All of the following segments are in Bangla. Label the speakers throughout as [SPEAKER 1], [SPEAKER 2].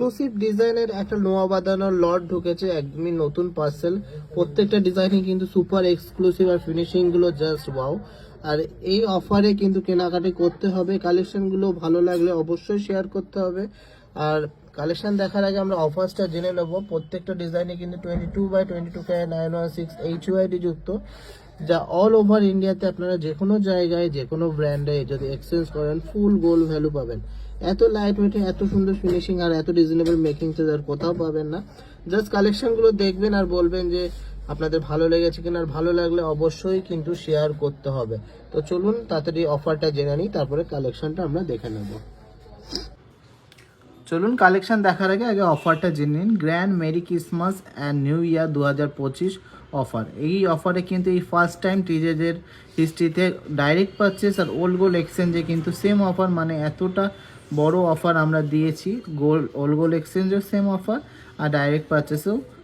[SPEAKER 1] এক্সক্লুসিভ ডিজাইনের একটা নোয়া বাঁধানোর লট ঢুকেছে, একদমই নতুন পার্সেল প্রত্যেকটা ডিজাইনই কিন্তু সুপার এক্সক্লুসিভ আর ফিনিশিংগুলো জাস্ট ওয়াও আর এই অফারে কিন্তু কেনাকাটি করতে হবে। কালেকশনগুলো ভালো লাগলে অবশ্যই শেয়ার করতে হবে। আর কালেকশন দেখার আগে আমরা অফার্সটা জেনে নেব। প্রত্যেকটা ডিজাইনে কিন্তু twenty two by twenty two K nine one six H UID যুক্ত। যা অল ওভার ইন্ডিয়াতে আপনারা যে কোনো জায়গায় যে কোনো ব্র্যান্ডে যদি এক্সচেঞ্জ করেন ফুল গোল ভ্যালু পাবেন। এত লাইট ওয়েটে এত সুন্দর ফিনিশিং আর এত রিজনেবল মেকিং চার্জ আর কোথাও পাবেন না। জাস্ট কালেকশনগুলো দেখবেন আর বলবেন যে আপনাদের ভালো লেগেছে কিনা আর ভালো লাগলে অবশ্যই কিন্তু শেয়ার করতে হবে। তো চলুন তাড়াতাড়ি অফারটা জেনে নিই, তারপরে কালেকশনটা আমরা দেখে নেব। চলুন কালেকশন দেখার আগে আগে অফারটা জেনে নিন। Grand merry Christmas and New Year দু হাজার পঁচিশ অফার এই অফারে কিন্তু এই ফার্স্ট টাইম টিজেদের হিস্ট্রিতে ডাইরেক্ট পারচেস আর ওল্ড গোল্ড এক্সচেঞ্জে কিন্তু সেম অফার মানে এতটা বড় অফার আমরা দিয়েছি। গোল্ড ওল্ড গোল্ড এক্সচেঞ্জেও সেম অফার আর ডাইরেক্ট পারচেসেও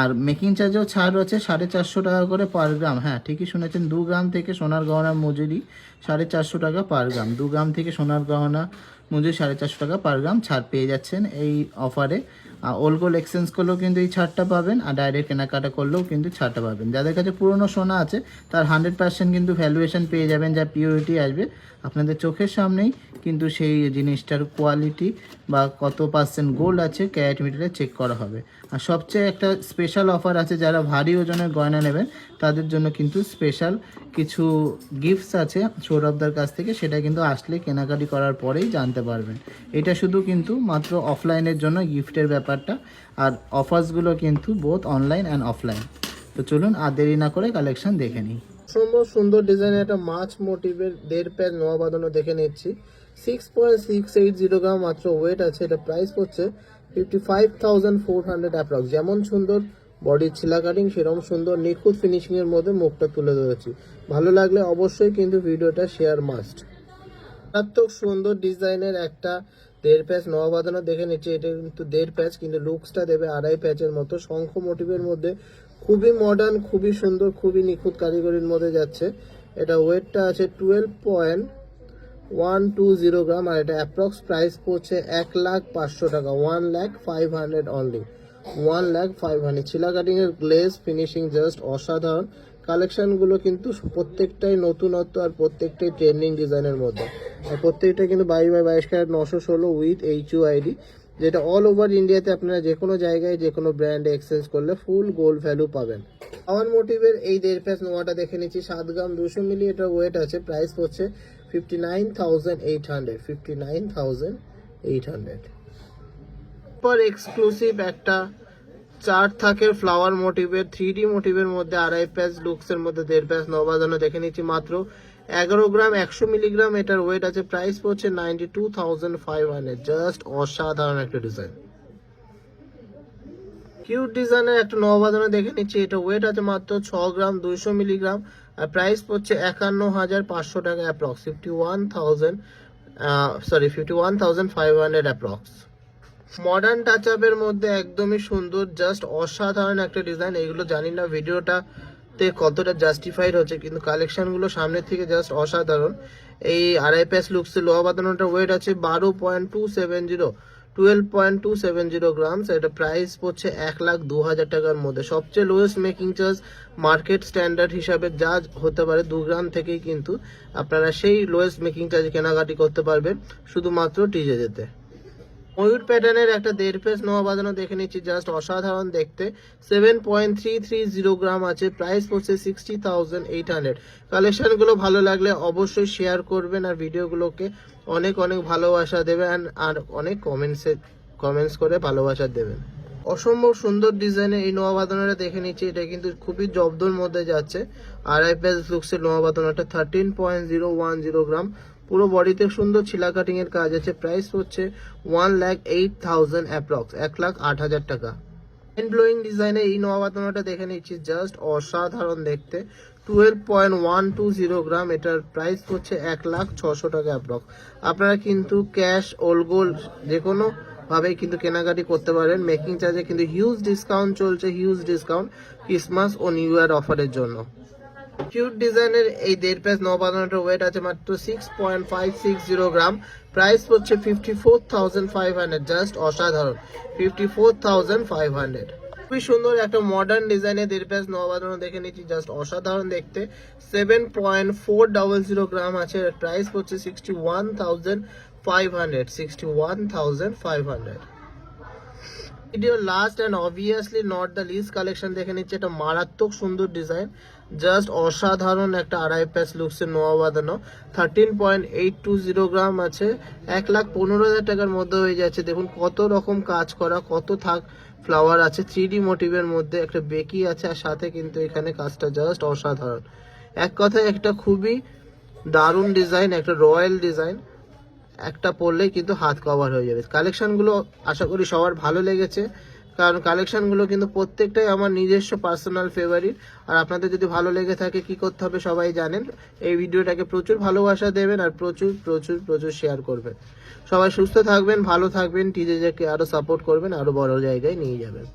[SPEAKER 1] আর মেকিং চার্জেও ছাড় রয়েছে সাড়ে চারশো টাকা করে পার গ্রাম হ্যাঁ ঠিকই শুনেছেন, দু গ্রাম থেকে সোনার গহনার মজুরি সাড়ে চারশো টাকা পার গ্রাম দু গ্রাম থেকে সোনার গহনা মজুরি সাড়ে চারশো টাকা পার গ্রাম ছাড় পেয়ে যাচ্ছেন এই অফারে ওলগোল এক্সচেঞ্জ করলেও কিন্তু এই ছাড়টা পাবেন, আর ডাইরেক্ট কেনাকাটা করলেও কিন্তু ছাড়টা পাবেন। যাদের কাছে পুরনো সোনা আছে, তার হান্ড্রেড পার্সেন্ট কিন্তু ভ্যালুয়েশন পেয়ে যাবেন, যা পিওরিটি আসবে। আপনাদের চোখের সামনেই, কিন্তু সেই জিনিসটার কোয়ালিটি বা কত পার্সেন্ট গোল্ড আছে ক্যারেট মিটারে চেক করা হবে। আর সবচেয়ে একটা স্পেশাল অফার আছে, যারা ভারী ওজনের গয়না নেবেন, তাদের জন্য কিন্তু স্পেশাল কিছু গিফটস আছে সৌরভদার কাছ থেকে, সেটা কিন্তু আসলে কেনাকাটি করার পরেই জানতে পারবেন। এটা শুধু কিন্তু মাত্র অফলাইনের জন্য গিফটের ব্যাপারটা, আর অফার্সগুলো কিন্তু বোথ অনলাইন অ্যান্ড অফলাইন তো চলুন আর দেরি না করে কালেকশান দেখে নিই। সুন্দর সুন্দর ডিজাইনের একটা মাছ মোটিভের দেড় প্যাচ নোয়া বাঁধানো দেখে নিচ্ছি। Six point six eight zero gram মাত্র ওয়েট আছে, এটা প্রাইস পড়ছে fifty five thousand four hundred approx যেমন সুন্দর বডির ছিলা কাটিং সেরকম সুন্দর নিখুঁত ফিনিশিংয়ের মধ্যে মুখটা তুলে ধরেছি। ভালো লাগলে অবশ্যই কিন্তু ভিডিওটা শেয়ার মাস্ট মারাত্মক সুন্দর ডিজাইনের একটা দেড় প্যাচ নয়া বাঁধানো দেখে নিচ্ছি, এটা কিন্তু দেড় প্যাচ, কিন্তু লুকসটা দেবে আড়াই প্যাচের মতো। শঙ্খ মোটিভের মধ্যে খুবই মডার্ন খুবই সুন্দর, খুবই নিখুঁত কারিগরির মধ্যে যাচ্ছে। এটা ওয়েটটা আছে twelve point one two zero gram, আর এটা অ্যাপ্রক্স প্রাইস পড়ছে এক লাখ পাঁচশো টাকা one lakh five hundred only one lakh five hundred চিলা কাটিংয়ের গ্লেজ ফিনিশিং জাস্ট অসাধারণ। কালেকশনগুলো কিন্তু প্রত্যেকটাই নতুনত্ব আর প্রত্যেকটাই ট্রেন্ডিং ডিজাইনের মধ্যে। প্রত্যেকটা কিন্তু বাইশ বাই বাইশ ক্যারেট নশো ষোলো উইথ এইচ আইডি যেটা অল ওভার ইন্ডিয়াতে আপনারা যে কোনো জায়গায় যে কোনো ব্র্যান্ডে এক্সচেঞ্জ করলে ফুল গোল্ড ভ্যালু পাবেন। পাওয়ার মোটিভের এই দেড় প্যাচ নোয়াটা দেখে নিচ্ছি, সাত গ্রাম দুশো মিলি এটার ওয়েট আছে প্রাইস পড়ছে fifty nine thousand eight hundred fifty nine thousand eight hundred পর এক্সক্লুসিভ একটা চার থাকের ফ্লাওয়ার মোটিভের থ্রি ডি মোটিভের মধ্যে আড়াই প্যাচ লুকসের মধ্যে দেড় প্যাচ নবাদানো দেখে নিচ্ছি, মাত্র এগারো গ্রাম, একশো মিলিগ্রাম, এটার ওয়েট আছে প্রাইস পড়ছে ninety two thousand five hundred just অসাধারণ একটা ডিজাইন কিউট ডিজাইনের একটা নবাদানো দেখে নিচ্ছি, এটা ওয়েট আছে মাত্র ছ গ্রাম, দুইশো মিলিগ্রাম, আর প্রাইস পড়ছে একান্ন হাজার পাঁচশো টাকা approx fifty one thousand sorry fifty one thousand five hundred approx modern touch আপের মধ্যে একদমই সুন্দর জাস্ট অসাধারণ একটা ডিজাইন এগুলো জানি না, ভিডিওটা তে কতটা জাস্টিফাইড হচ্ছে, কিন্তু কালেকশনগুলো সামনের থেকে জাস্ট অসাধারণ। এই আড়াই প্যাস লুকসের লোহা বাঁধানোটার ওয়েট আছে বারো point two seven zero twelve point two seven zero grams এটা প্রাইস পড়ছে এক লাখ দু হাজার টাকার মধ্যে। সবচেয়ে lowest making charge market standard হিসাবে যা হতে পারে দু গ্রাম থেকেই কিন্তু আপনারা সেই লোয়েস্ট মেকিং চার্জ কেনাকাটি করতে পারবেন, শুধুমাত্র টিজে যেতে ময়ূর প্যাটার্নের একটা দেড় পেস নোয়া বাঁধানো দেখে নিচ্ছি জাস্ট অসাধারণ দেখতে। Seven point three three zero gram আছে প্রাইস পড়ছে সিক্সটি থাউজেন্ড এইট হান্ড্রেড কালেকশানগুলো ভালো লাগলে অবশ্যই শেয়ার করবেন আর ভিডিওগুলোকে অনেক অনেক ভালোবাসা দেবেন আর অনেক কমেন্টসে কমেন্টস করে ভালোবাসা দেবেন। অসম্ভব সুন্দর ডিজাইনের এই নোয়া বাঁধানোটা দেখে নিচ্ছি, এটা কিন্তু খুবই জব্দর মধ্যে যাচ্ছে। আড়াই পেস লুকসের নোয়া বাঁধানোটা thirteen point zero one zero gram. পুরো বডিতে সুন্দর ছিলা কাটিং এর কাজ আছে। প্রাইস হচ্ছে one lakh eight thousand approx এক লাখ আট হাজার টাকা। মাইন্ড ব্লোয়িং ডিজাইনে এই নোয়া বাতানোটা দেখে নিচ্ছি জাস্ট অসাধারণ দেখতে। Twelve point one two zero gram এটার প্রাইস হচ্ছে এক লাখ ছশো টাকা অ্যাপ্রক্স আপনারা কিন্তু ক্যাশ ওল্ড গোল্ড যে কোনো ভাবে কিন্তু কেনাকাটি করতে পারেন। মেকিং চার্জে কিন্তু হিউজ ডিসকাউন্ট চলছে হিউজ ডিসকাউন্ট ক্রিসমাস ও নিউ ইয়ার অফারের জন্য। কিউট ডিজাইনের এই দেড় প্যাচ ন বানানোটার ওয়েট আছে মাত্র six point five six zero gram price হচ্ছে fifty four thousand five hundred just অসাধারণ। Fifty four thousand five hundred খুবই সুন্দর একটা মডার্ন ডিজাইনের দেড় প্যাচ ন বানানো দেখে নিচ্ছি। জাস্ট অসাধারণ দেখতে। Seven point four double zero gram আছে। প্রাইস হচ্ছে sixty one thousand five hundred sixty one thousand five hundred video last and obviously not the least collection দেখে নিচ্ছে, এটা মারাত্মক সুন্দর ডিজাইন জাস্ট অসাধারণ একটা আড়াই প্যাচ লুকসের নোয়া বাঁধানো। Thirteen point eight two zero gram আছে। এক লাখ পনেরো হাজার টাকার মধ্যে হয়ে যাচ্ছে। দেখুন কত রকম কাজ করা, কত থাক ফ্লাওয়ার আছে। থ্রি মোটিভের মধ্যে একটা বেকি আছে আর সাথে কিন্তু এখানে কাজটা জাস্ট অসাধারণ। এক কথায় একটা খুবই দারুণ ডিজাইন একটা রয়্যাল ডিজাইন একটা পরলেই কিন্তু হাত কভার হয়ে যাবে। কালেকশনগুলো আশা করি সবার ভালো লেগেছে। কারণ কালেকশনগুলো কিন্তু প্রত্যেকটাই আমার নিজস্ব পার্সোনাল ফেভারিট আর আপনাদের যদি ভালো লেগে থাকে, কি করতে হবে সবাই জানেন। এই ভিডিওটাকে প্রচুর ভালোবাসা দেবেন আর প্রচুর প্রচুর প্রচুর শেয়ার করবেন। সবাই সুস্থ থাকবেন, ভালো থাকবেন টিজেকে আরও সাপোর্ট করবেন আরও বড় জায়গায় নিয়ে যাবেন।